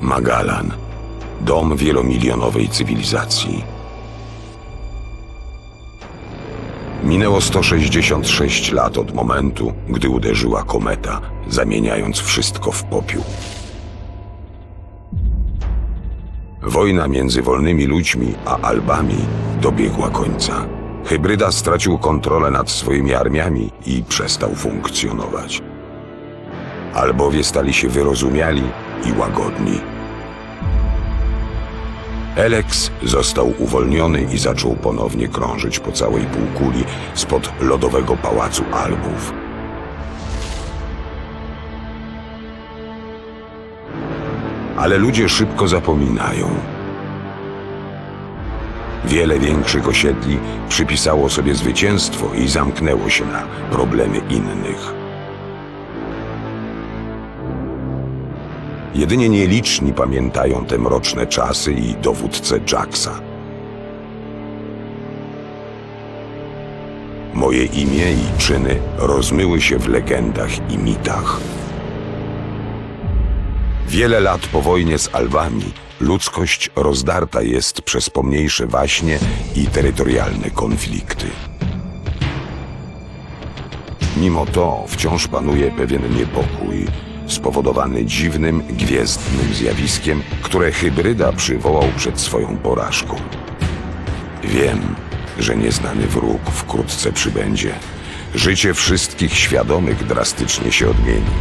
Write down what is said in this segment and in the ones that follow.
Magalan. Dom wielomilionowej cywilizacji. Minęło 166 lat od momentu, gdy uderzyła kometa, zamieniając wszystko w popiół. Wojna między wolnymi ludźmi a Albami dobiegła końca. Hybryda stracił kontrolę nad swoimi armiami i przestał funkcjonować. Albowie stali się wyrozumiali i łagodni. Elex został uwolniony i zaczął ponownie krążyć po całej półkuli spod lodowego pałacu Albów. Ale ludzie szybko zapominają. Wiele większych osiedli przypisało sobie zwycięstwo i zamknęło się na problemy innych. Jedynie nieliczni pamiętają te mroczne czasy i dowódcę Jacksa. Moje imię i czyny rozmyły się w legendach i mitach. Wiele lat po wojnie z Alwami ludzkość rozdarta jest przez pomniejsze waśnie i terytorialne konflikty. Mimo to wciąż panuje pewien niepokój, spowodowany dziwnym, gwiezdnym zjawiskiem, które hybryda przywołał przed swoją porażką. Wiem, że nieznany wróg wkrótce przybędzie. Życie wszystkich świadomych drastycznie się odmieni.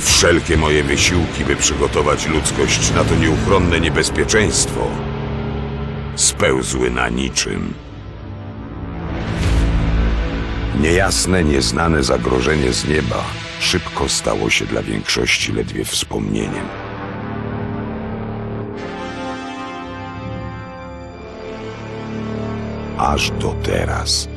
Wszelkie moje wysiłki, by przygotować ludzkość na to nieuchronne niebezpieczeństwo, spełzły na niczym. Niejasne, nieznane zagrożenie z nieba szybko stało się dla większości ledwie wspomnieniem. Aż do teraz.